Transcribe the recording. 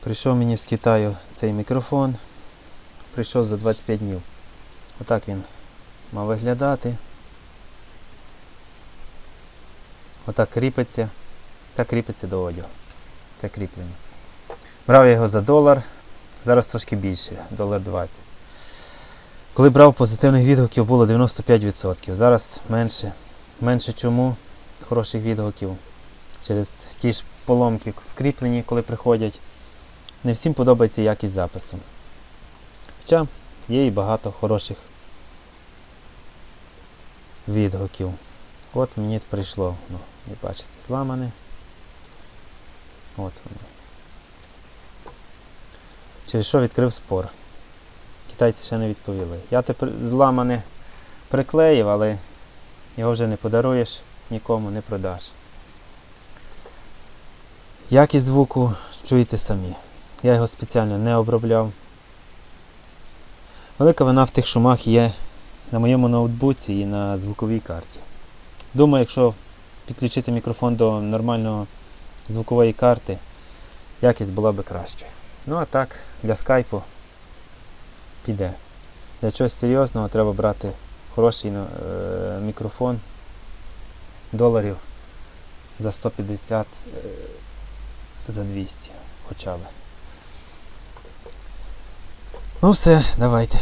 Прийшов мені з Китаю цей мікрофон. Прийшов за 25 днів. Отак він мав виглядати. Отак кріпиться. Так кріпиться до одягу. Те кріплення. Брав я його за долар. Зараз трошки більше, долар 20. Коли брав позитивних відгуків було 95%. Зараз менше. Менше чому? Хороших відгуків. Через ті ж поломки в кріпленні, коли приходять. Не всім подобається якість запису. Хоча є і багато хороших відгуків. От мені прийшло, ну, ви бачите, зламане. От воно. Через що відкрив спор. Китайці ще не відповіли. Я тепер зламане приклеїв, але його вже не подаруєш, нікому не продаш. Якість звуку чуєте самі. Я його спеціально не обробляв. Велика вина в тих шумах є на моєму ноутбуці і на звуковій карті. Думаю, якщо підключити мікрофон до нормальної звукової карти, якість була би кращою. Ну а так, для скайпу піде. Для чогось серйозного треба брати хороший е, мікрофон доларів за 150 е, за 200 хоча б. Ну все, давайте.